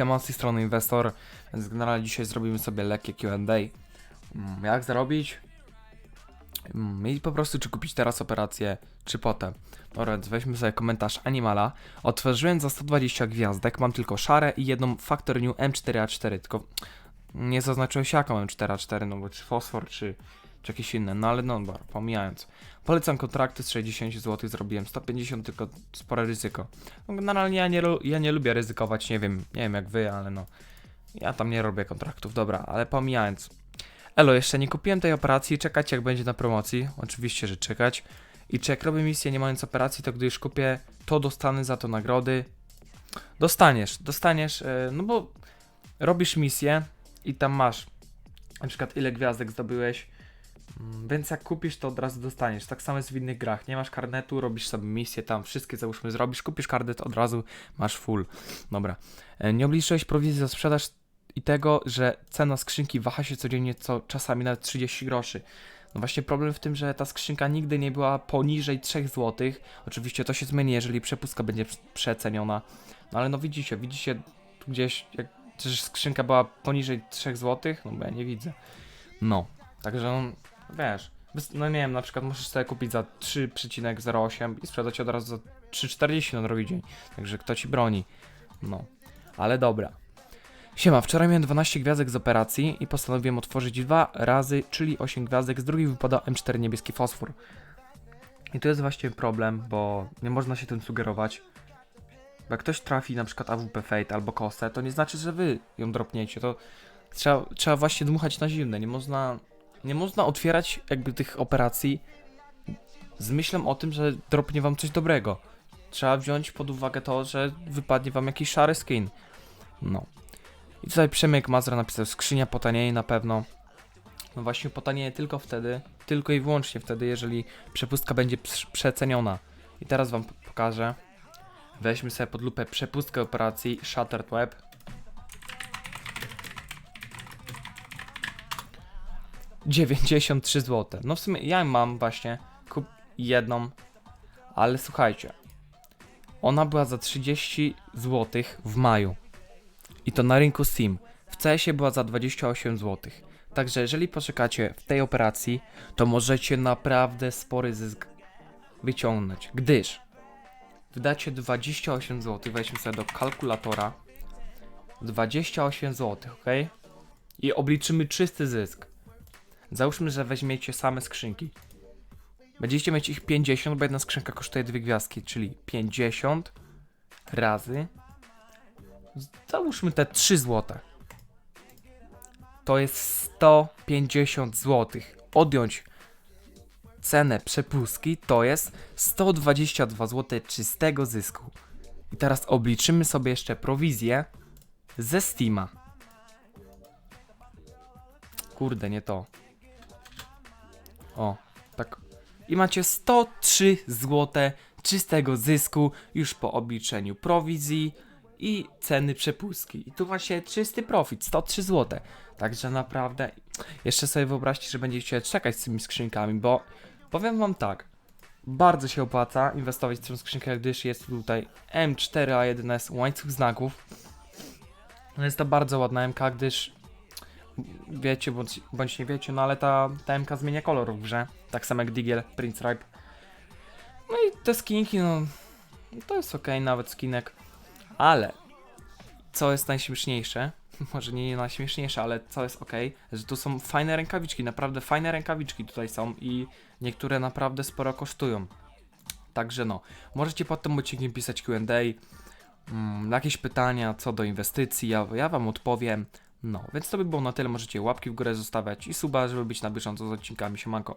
siema, z tej strony Inwestor, więc generalnie dzisiaj zrobimy sobie lekkie Q&A. Mm, Jak zarobić? Mm, I po prostu czy kupić teraz operację, czy potem. Dobra, więc weźmy sobie komentarz Animala. Otworzyłem za 120 gwiazdek, mam tylko szare i jedną Factor New M4A4, tylko nie zaznaczyłem się jaką M4A4, no bo czy fosfor, czy, czy jakieś inne, no ale no dobra, pomijając. Polecam kontrakty z 60 zł, zrobiłem 150, tylko spore ryzyko. No, generalnie ja nie, ja nie lubię ryzykować, nie wiem, nie wiem jak wy, ale no. Ja tam nie robię kontraktów, dobra, ale pomijając. Elo, jeszcze nie kupiłem tej operacji, czekać jak będzie na promocji. Oczywiście, że czekać. I czy jak robię misję nie mając operacji, to gdy już kupię, to dostanę za to nagrody. Dostaniesz, dostaniesz, e, no bo robisz misję i tam masz na przykład ile gwiazdek zdobyłeś, Więc jak kupisz, to od razu dostaniesz. Tak samo jest w innych grach. Nie masz karnetu, robisz sobie misję tam, wszystkie załóżmy zrobisz, kupisz karnet, od razu masz full. Dobra. E, Nie obliczyłeś prowizji za sprzedaż i tego, że cena skrzynki waha się codziennie, co czasami nawet 30 groszy. No właśnie problem w tym, że ta skrzynka nigdy nie była poniżej 3 zł. Oczywiście to się zmieni, jeżeli przepustka będzie prze- przeceniona. No ale no widzicie, widzicie tu gdzieś, jak skrzynka była poniżej 3 zł? No bo ja nie widzę. No, także no, wiesz, no nie wiem, na przykład możesz sobie kupić za 3,08 i sprzedać od razu za 3,40 na drugi dzień. Także kto ci broni? No, ale dobra. Siema, wczoraj miałem 12 gwiazdek z operacji i postanowiłem otworzyć dwa razy, czyli 8 gwiazdek, z drugiej wypada M4 niebieski fosfor. I tu jest właśnie problem, bo nie można się tym sugerować. Bo jak ktoś trafi na przykład AWP Fate albo Kosę, to nie znaczy, że wy ją dropniecie, to trzeba, trzeba właśnie dmuchać na zimne, nie można nie można otwierać jakby tych operacji z myślą o tym, że dropnie wam coś dobrego. Trzeba wziąć pod uwagę to, że wypadnie wam jakiś szary skin. No. I tutaj Przemek Mazra napisał, skrzynia potanieje na pewno. No właśnie potanieje tylko wtedy, tylko i wyłącznie wtedy, jeżeli przepustka będzie prz- przeceniona. I teraz wam pokażę. Weźmy sobie pod lupę przepustkę operacji Shattered Web. Dziewięćdziesiąt trzy zł. No w sumie ja mam właśnie kup jedną, ale słuchajcie. Ona była za 30 zł w maju. I to na rynku Steam. W CS była za 28 zł. Także jeżeli poczekacie w tej operacji, to możecie naprawdę spory zysk wyciągnąć. Gdyż wydacie 28 zł, weźmy sobie do kalkulatora. 28 zł, ok? I obliczymy czysty zysk. Załóżmy, że weźmiecie same skrzynki. Będziecie mieć ich 50, bo jedna skrzynka kosztuje dwie gwiazdki, czyli 50 razy. Załóżmy te 3 zł. To jest 150 zł. Odjąć cenę przepustki to jest 122 zł czystego zysku. I teraz obliczymy sobie jeszcze prowizję ze Steama. Kurde, nie to. O, tak. I macie 103 zł czystego zysku już po obliczeniu prowizji i ceny przepustki. I tu właśnie czysty profit, 103 zł. Także naprawdę, jeszcze sobie wyobraźcie, że będziecie czekać z tymi skrzynkami, bo powiem wam tak, bardzo się opłaca inwestować w tę skrzynkę, gdyż jest tutaj M4A1S łańcuch znaków. No Jest to bardzo ładna MK, gdyż wiecie bądź, bądź nie wiecie, no ale ta, ta MK zmienia kolor w grze, tak samo jak Digiel, Prince Ripe. No i te skinki, no to jest ok, nawet skinek, ale co jest najśmieszniejsze, może nie najśmieszniejsze, ale co jest ok, że tu są fajne rękawiczki, naprawdę fajne rękawiczki tutaj są i niektóre naprawdę sporo kosztują. Także no, możecie pod tym odcinkiem pisać Q&A, mm, jakieś pytania co do inwestycji, ja, ja wam odpowiem. No, więc to by było na tyle, możecie łapki w górę zostawiać i suba, żeby być na bieżąco z odcinkami, siemanko.